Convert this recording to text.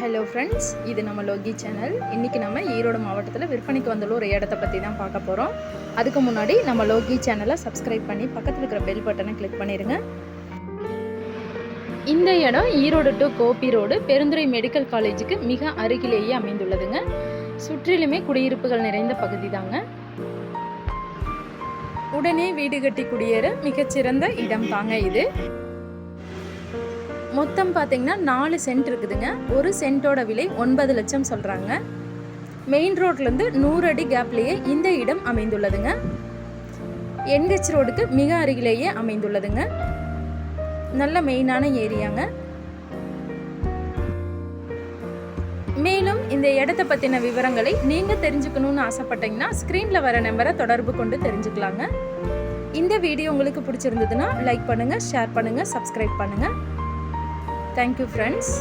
Hello friends இது நம்ம Loki channel இன்றைக்கி நம்ம ஈரோடு மாவட்டத்தில் விற்பனைக்கு வந்துள்ள ஒரு இடத்த பற்றி தான் பார்க்க போகிறோம் அதுக்கு முன்னாடி நம்ம லோகி சேனலை சப்ஸ்கிரைப் பண்ணி பக்கத்தில் இருக்கிற பெல் பட்டனை கிளிக் பண்ணிடுங்க இந்த இடம் Erode to Gobi road Perundurai medical காலேஜுக்கு மிக அருகிலேயே அமைந்துள்ளதுங்க. சுற்றிலுமே குடியிருப்புகள் நிறைந்த பகுதி தாங்க உடனே வீடு கட்டி குடியேற மிகச்சிறந்த இடம் தாங்க இது. மொத்தம் பார்த்தீங்கன்னா நாலு சென்ட் இருக்குதுங்க. ஒரு சென்ட்டோட விலை ஒன்பது லட்சம் சொல்கிறாங்க மெயின் ரோட்லேருந்து நூறு அடி கேப்லேயே இந்த இடம் அமைந்துள்ளதுங்க. என்ஹெச் ரோடுக்கு மிக அருகிலேயே அமைந்துள்ளதுங்க. நல்ல மெயினான ஏரியாங்க. மேலும் இந்த இடத்த பற்றின விவரங்களை நீங்கள் தெரிஞ்சுக்கணும்னு ஆசைப்பட்டீங்கன்னா ஸ்க்ரீனில் வர நம்பரை தொடர்பு கொண்டு தெரிஞ்சுக்கலாங்க. இந்த வீடியோ உங்களுக்கு பிடிச்சிருந்ததுன்னா லைக் பண்ணுங்கள் ஷேர் பண்ணுங்கள் சப்ஸ்கிரைப் பண்ணுங்கள் தேங்க்யூ ஃப்ரெண்ட்ஸ்